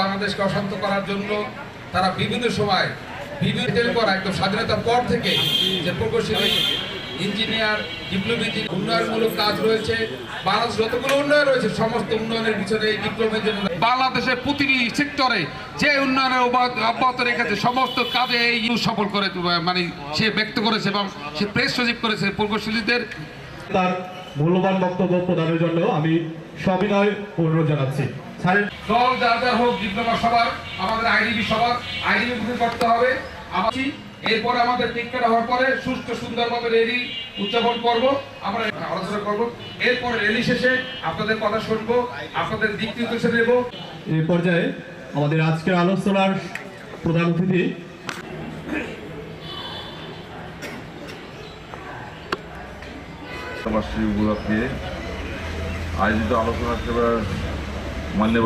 বাংলাদেশকে অশান্ত করার জন্য তারা বিভিন্ন সময় বিভিন্ন করা একদম স্বাধীনতার পর থেকে যে প্রকৌশলী ইঞ্জিনিয়ার ডিপ্লোমেট উন্নয়নমূলক কাজ রয়েছে, বাংলাদেশ যতগুলো উন্নয়ন রয়েছে, সমস্ত উন্নয়নের পিছনে এই ডিপ্লোমের জন্য বাংলাদেশের প্রতিটি সেক্টরে যে উন্নয়নের অব্যাহত রেখেছে, সমস্ত কাজে এই সফল করে মানে সে ব্যক্ত করেছে এবং সে প্রেস সচিব করেছে প্রকৌশলীদের। তার মূল্যবান বক্তব্য প্রদানের জন্য আমি সবিনয় অনুরোধ জানাচ্ছি। দল যার যার হোক ডিপ্লোমা সবার আমাদের আইডিবি সবার আইডিবি করতে হবে। আমার এরপরে আমাদের টিকিট হওয়ার পরে সুস্থ সুন্দরভাবে রেলি উদযাপন করব। আমরা আলোচনা করব। এরপরে রেলি শেষে আপনাদের কথা শুনব আপনাদের দিক নির্দেশন নেব এই পর্যায়ে আমাদের আজকের আলোচনার প্রধান অতিথি উপলক্ষে আয়োজিত আলোচনা সভার মান্যবর